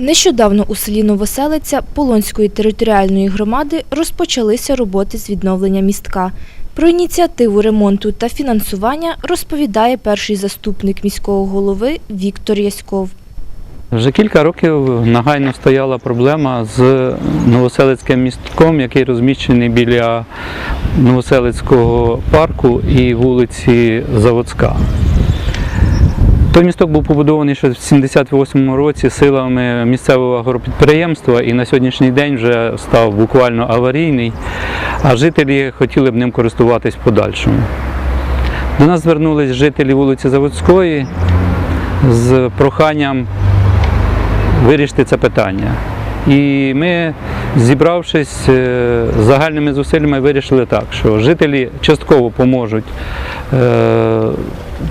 Нещодавно у селі Новоселиця Полонської територіальної громади розпочалися роботи з відновлення містка. Про ініціативу ремонту та фінансування розповідає перший заступник міського голови Віктор Яськов. Вже кілька років нагайно стояла проблема з Новоселицьким містком, який розміщений біля Новоселицького парку і вулиці Заводська. Той місток був побудований ще в 78-му році силами місцевого агропідприємства і на сьогоднішній день вже став буквально аварійний, а жителі хотіли б ним користуватись в подальшому. До нас звернулись жителі вулиці Заводської з проханням вирішити це питання. І ми, зібравшись е, загальними зусиллями, вирішили так, що жителі частково поможуть е,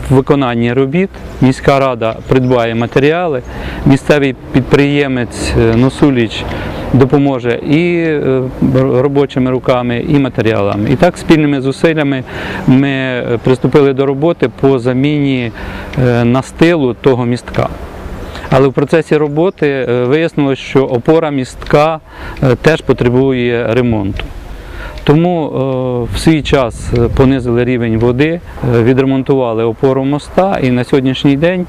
виконанні робіт. Міська рада придбає матеріали, місцевий підприємець е, Носуліч допоможе і е, робочими руками, і матеріалами. І так спільними зусиллями ми е, приступили до роботи по заміні настилу того містка. Але в процесі роботи вияснилось, що опора містка теж потребує ремонту. Тому е, в свій час е, понизили рівень води, е, відремонтували опору моста і на сьогоднішній день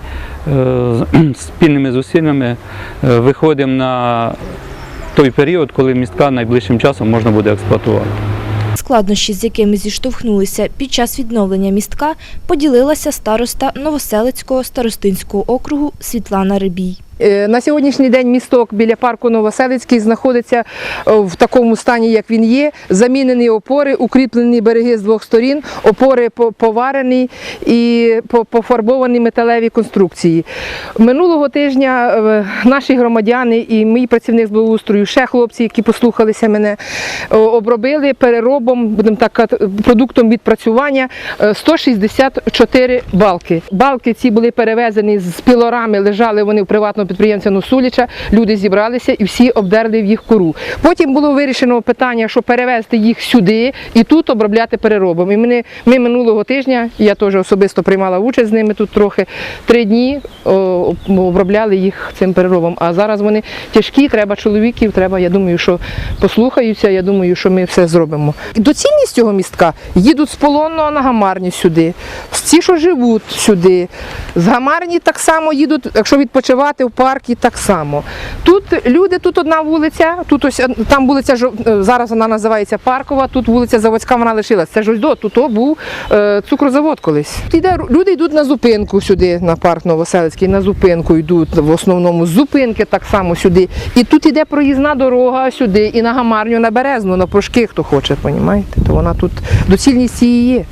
спільними зусиллями виходимо на той період, коли містка найближчим часом можна буде експлуатувати. Складнощі, з якими зіштовхнулися під час відновлення містка, поділилася староста Новоселицького старостинського округу Світлана Рибій. Е, На сьогоднішній день місток біля парку Новоселицький знаходиться е, в такому стані, як він є. Замінені опори, укріплені береги з двох сторін, опори поварені і пофарбовані металеві конструкції. Минулого тижня е, наші громадяни і мій працівник з благоустрою, ще хлопці, які послухалися мене, обробили переробом, будемо так продуктом відпрацювання е, 164 балки. Балки ці були перевезені з пілорами, лежали вони в приватного підприємця Носуліча. Люди зібралися і всі обдерли в їх кору. Потім було вирішено питання, що перевезти їх сюди і тут обробляти переробом. І ми, ми минулого тижня, я теж особисто приймала участь з ними тут трохи, три дні обробляли їх цим переробом. А зараз вони тяжкі, треба чоловіків, треба, я думаю, що послухаються, я думаю, що ми все зробимо. Доцільність цього містка їдуть з полонного на гамарні сюди, ті, що живуть сюди. З гамарні так само їдуть, якщо відпочивати в паркі, так само. Тут люди, тут одна вулиця, тут ось там вулиця е, зараз вона називається Паркова, тут вулиця Заводська, вона лишилась. Це ж ось до був е, цукрозавод колись. Іде, люди йдуть на зупинку сюди, на парк Новоселицький, на зупинку йдуть в основному з зупинки так само сюди. І тут іде проїзна дорога сюди, і на гамарню, на березну, на прошки, хто хоче, понімаєте? То вона тут доцільність її є.